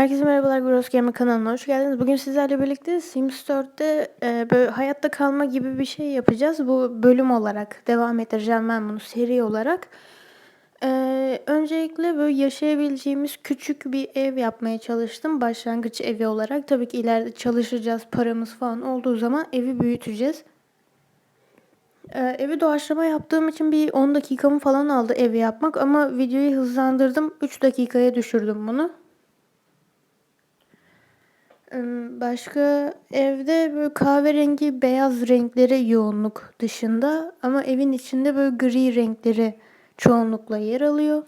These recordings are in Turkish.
Herkese merhabalar, Gross Gamer kanalına hoş geldiniz. Bugün sizlerle birlikte Sims 4'te e, böyle hayatta kalma gibi bir şey yapacağız. Bu bölüm olarak devam ettireceğim ben bunu seri olarak. E, öncelikle böyle yaşayabileceğimiz küçük bir ev yapmaya çalıştım. Başlangıç evi olarak. Tabii ki ileride çalışacağız, paramız falan olduğu zaman evi büyüteceğiz. E, evi doğaçlama yaptığım için bir 10 dakikamı falan aldı evi yapmak ama videoyu hızlandırdım. 3 dakikaya düşürdüm bunu. Başka evde böyle kahverengi beyaz renkleri yoğunluk dışında ama evin içinde böyle gri renkleri çoğunlukla yer alıyor.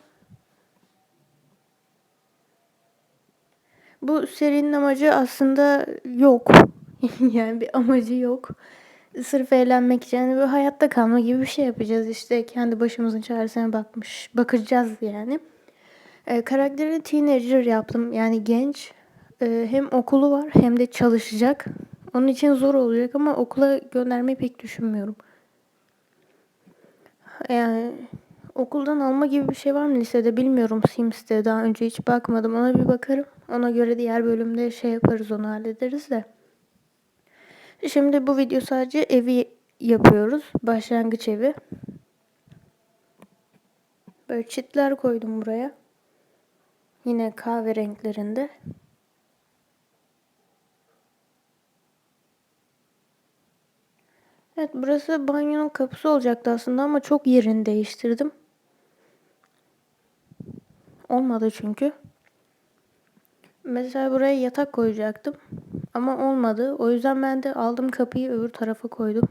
Bu serinin amacı aslında yok. yani bir amacı yok. Sırf eğlenmek için yani böyle hayatta kalma gibi bir şey yapacağız işte. Kendi başımızın çaresine bakmış, bakacağız yani. Ee, karakteri teenager yaptım yani genç ee, hem okulu var hem de çalışacak. Onun için zor olacak ama okula göndermeyi pek düşünmüyorum. Yani okuldan alma gibi bir şey var mı lisede bilmiyorum Sims'te daha önce hiç bakmadım ona bir bakarım. Ona göre diğer bölümde şey yaparız onu hallederiz de. Şimdi bu video sadece evi yapıyoruz. Başlangıç evi. Böyle çitler koydum buraya. Yine kahve renklerinde. Evet burası banyonun kapısı olacaktı aslında ama çok yerini değiştirdim. Olmadı çünkü. Mesela buraya yatak koyacaktım. Ama olmadı. O yüzden ben de aldım kapıyı öbür tarafa koydum.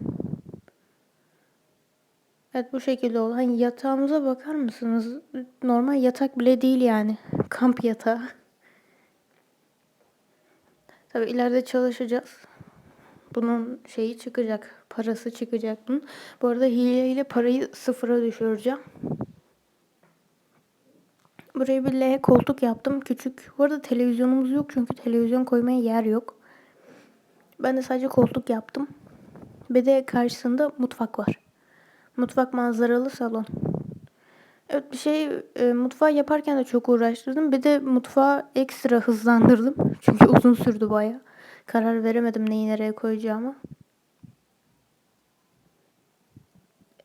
Evet bu şekilde oldu. Hani yatağımıza bakar mısınız? Normal yatak bile değil yani. Kamp yatağı. Tabi ileride çalışacağız. Bunun şeyi çıkacak. Parası çıkacak bunun. Bu arada hileyle parayı sıfıra düşüreceğim. Buraya bir L koltuk yaptım. Küçük. Bu arada televizyonumuz yok çünkü televizyon koymaya yer yok. Ben de sadece koltuk yaptım. Bir de karşısında mutfak var. Mutfak manzaralı salon. Evet bir şey e, mutfağı yaparken de çok uğraştırdım. Bir de mutfağı ekstra hızlandırdım. Çünkü uzun sürdü baya. Karar veremedim neyi nereye koyacağımı.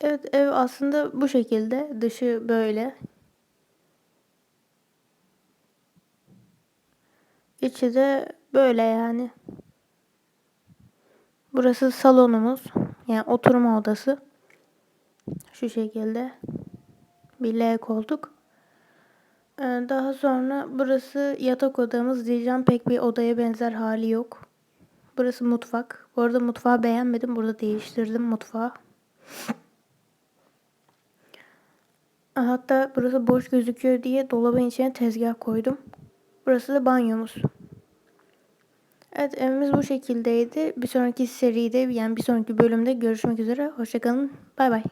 Evet ev aslında bu şekilde. Dışı böyle. İçi de böyle yani. Burası salonumuz. Yani oturma odası. Şu şekilde. Bir L koltuk. Ee, daha sonra burası yatak odamız diyeceğim. Pek bir odaya benzer hali yok. Burası mutfak. Bu arada mutfağı beğenmedim. Burada değiştirdim mutfağı. Hatta burası boş gözüküyor diye dolabın içine tezgah koydum. Burası da banyomuz. Evet evimiz bu şekildeydi. Bir sonraki seride yani bir sonraki bölümde görüşmek üzere. Hoşçakalın. Bay bay.